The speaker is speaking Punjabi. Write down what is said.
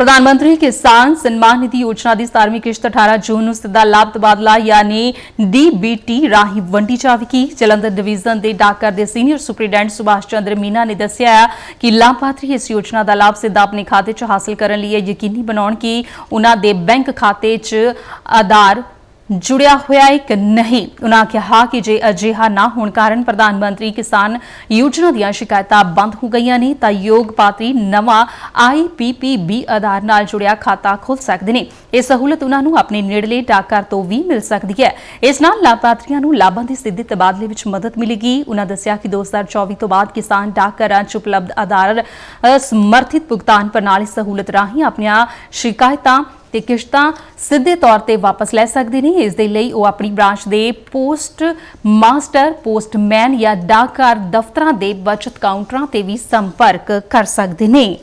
ਪ੍ਰਧਾਨ ਮੰਤਰੀ ਕਿਸਾਨ ਸਨਮਾਨ ਨਿਧੀ ਯੋਜਨਾ ਦੀ 17ਵੀਂ ਕਿਸ਼ਤ 18 ਜੂਨ ਨੂੰ ਸਿੱਧਾ ਲਾਭ ਤਬਾਦਲਾ ਯਾਨੀ ਡੀਬੀਟੀ ਰਾਹੀਂ ਵੰਡੀ ਜਾਵੇਗੀ। ਜਲੰਧਰ ਡਿਵੀਜ਼ਨ ਦੇ ਡਾਕਰ ਦੇ ਸੀਨੀਅਰ ਸੁਪਰੀਡੈਂਟ ਸੁਭਾਸ਼ ਚੰਦਰ ਮੀਨਾ ਨੇ ਦੱਸਿਆ ਕਿ ਲਾਭਪਾਤਰੀ ਇਸ ਯੋਜਨਾ ਦਾ ਲਾਭ ਸਿੱਧਾ ਆਪਣੇ ਖਾਤੇ 'ਚ ਹਾਸਲ ਕਰਨ ਲਈ ਯਕੀਨੀ ਬਣਾਉਣ ਕਿ ਉਹਨਾਂ ਦੇ ਬੈਂਕ ਖਾਤੇ 'ਚ ਆਧਾਰ ਜੁੜਿਆ ਹੋਇਆ ਹੈ ਕਿ ਨਹੀਂ। ਉਨ੍ਹਾਂ ਕਿਹਾ ਕਿ ਜੇ ਅਜਿਹਾ ਨਾ ਹੋਣ ਕਾਰਨ ਪ੍ਰਧਾਨ ਮੰਤਰੀ ਕਿਸਾਨ ਯੋਜਨਾ ਦੀਆਂ ਸ਼ਿਕਾਇਤਾਂ ਬੰਦ ਹੋ ਗਈਆਂ ਨੇ, ਤਾਂ ਯੋਗ ਪਾਤਰੀ ਨਵਾਂ ਆਈਪੀਪੀਬੀ ਆਧਾਰ ਨਾਲ ਜੁੜਿਆ ਖਾਤਾ ਖੋਲ ਸਕਦੇ ਨੇ। ਇਹ ਸਹੂਲਤ ਉਨ੍ਹਾਂ ਨੂੰ ਆਪਣੇ ਨੇੜਲੇ ਡਾਕਘਰ ਤੋਂ ਵੀ ਮਿਲ ਸਕਦੀ ਹੈ। ਇਸ ਨਾਲ ਲਾਭਪਾਤਰੀਆਂ ਨੂੰ ਲਾਭਾਂ ਦੀ ਸਿੱਧੀ ਤਬਾਦਲੇ ਵਿੱਚ ਮਦਦ ਮਿਲੇਗੀ। ਉਨ੍ਹਾਂ ਦੱਸਿਆ ਕਿ 2024 ਤੋਂ ਬਾਅਦ ਕਿਸਾਨ ਡਾਕਘਰਾਂ 'ਚ ਉਪਲਬਧ ਆਧਾਰ ਸਮਰਥਿਤ ਭੁਗਤਾਨ ਪ੍ਰਣਾਲੀ ਸਹੂਲਤ ਰਾਹੀਂ ਆਪਣੀਆਂ ਸ਼ਿਕਾਇਤਾਂ ਤੇ ਕਿਸ਼ਤਾਂ ਸਿੱਧੇ ਤੌਰ ਤੇ ਵਾਪਸ ਲੈ ਸਕਦੇ ਨੇ। ਇਸ ਦੇ ਲਈ ਉਹ ਆਪਣੀ ਬ੍ਰਾਂਚ ਦੇ ਪੋਸਟ ਮਾਸਟਰ, ਪੋਸਟਮੈਨ ਜਾਂ ਡਾਕਘਰ ਦਫ਼ਤਰਾਂ ਦੇ ਬਚਤ ਕਾਊਂਟਰਾਂ ਤੇ ਵੀ ਸੰਪਰਕ ਕਰ ਸਕਦੇ ਨੇ।